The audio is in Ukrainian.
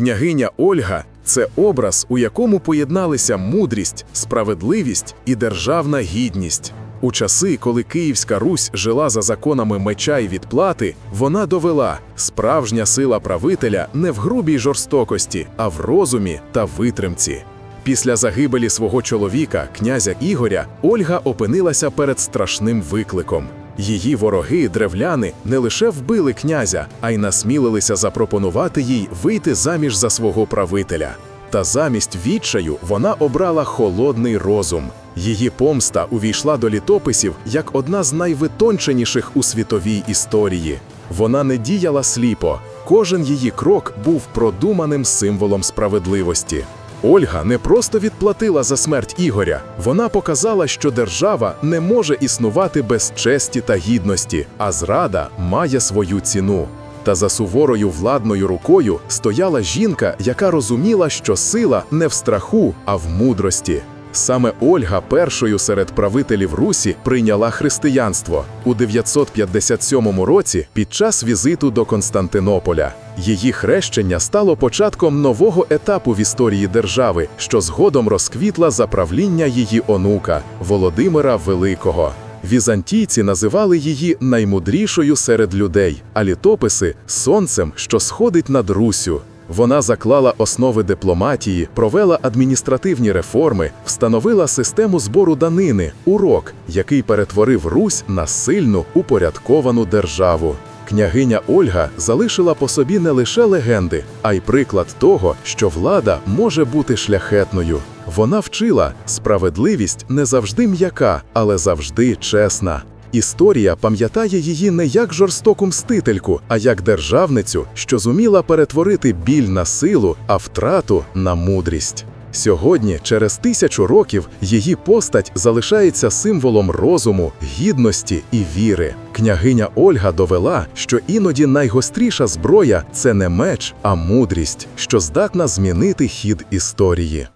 Княгиня Ольга це образ, у якому поєдналися мудрість, справедливість і державна гідність. У часи, коли Київська Русь жила за законами меча і відплати, вона довела, справжня сила правителя не в грубій жорстокості, а в розумі та витримці. Після загибелі свого чоловіка, князя Ігоря, Ольга опинилася перед страшним викликом. Її вороги, древляни, не лише вбили князя, а й насмілилися запропонувати їй вийти заміж за свого правителя. Та замість відчаю вона обрала холодний розум. Її помста увійшла до літописів як одна з найвитонченіших у світовій історії. Вона не діяла сліпо, кожен її крок був продуманим символом справедливості. Ольга не просто відплатила за смерть Ігоря, вона показала, що держава не може існувати без честі та гідності, а зрада має свою ціну. Та за суворою владною рукою стояла жінка, яка розуміла, що сила не в страху, а в мудрості. Саме Ольга першою серед правителів Русі прийняла християнство у 957 році під час візиту до Константинополя. Її хрещення стало початком нового етапу в історії держави, що згодом розквітла за правління її онука Володимира Великого. Візантійці називали її наймудрішою серед людей, а літописи сонцем, що сходить над Руссю. Вона заклала основи дипломатії, провела адміністративні реформи, встановила систему збору данини, урок, який перетворив Русь на сильну упорядковану державу. Княгиня Ольга залишила по собі не лише легенди, а й приклад того, що влада може бути шляхетною. Вона вчила, справедливість не завжди м'яка, але завжди чесна. Історія пам'ятає її не як жорстоку мстительку, а як державницю, що зуміла перетворити біль на силу, а втрату на мудрість. Сьогодні, через тисячу років, її постать залишається символом розуму, гідності і віри. Княгиня Ольга довела, що іноді найгостріша зброя це не меч, а мудрість, що здатна змінити хід історії.